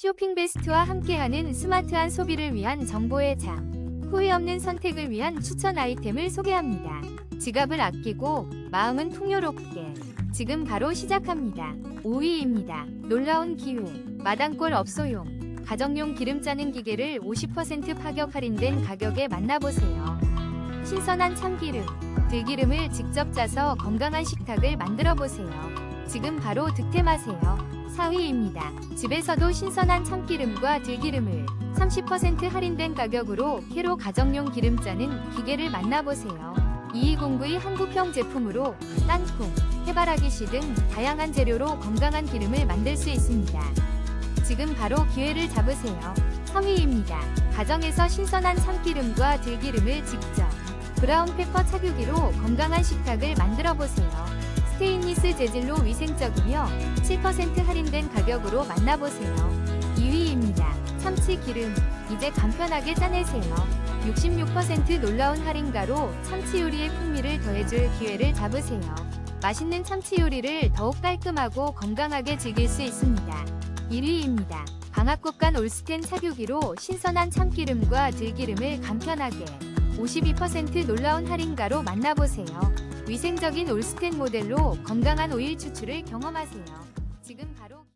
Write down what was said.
쇼핑 베스트와 함께하는 스마트한 소비를 위한 정보의 장. 후회 없는 선택을 위한 추천 아이템을 소개합니다. 지갑을 아끼고 마음은 풍요롭게. 지금 바로 시작합니다. 5위입니다. 놀라운 기회. 마당골 업소용. 가정용 기름 짜는 기계를 50% 파격 할인된 가격에 만나보세요. 신선한 참기름, 들기름을 직접 짜서 건강한 식탁을 만들어 보세요. 지금 바로 득템하세요. 4위입니다. 집에서도 신선한 참기름과 들기름을 30% 할인된 가격으로 캐로 가정용 기름 짜는 기계를 만나보세요. 2209의 한국형 제품으로 땅콩, 해바라기 씨 등 다양한 재료로 건강한 기름을 만들 수 있습니다. 지금 바로 기회를 잡으세요. 3위입니다. 가정에서 신선한 참기름과 들기름을 직접 브라운 페퍼 착유기로 건강한 식탁을 만들어 보세요. 스테인리스 재질로 위생적이며 7% 할인된 가격으로 만나보세요. 2위입니다. 참치 기름. 이제 간편하게 짜내세요. 66% 놀라운 할인가로 참치 요리의 풍미를 더해줄 기회를 잡으세요. 맛있는 참치 요리를 더욱 깔끔하고 건강하게 즐길 수 있습니다. 1위입니다. 방앗국간 올스텐 착유기로 신선한 참기름과 들기름을 간편하게 52% 놀라운 할인가로 만나보세요. 위생적인 올스텐 모델로 건강한 오일 추출을 경험하세요. 지금 바로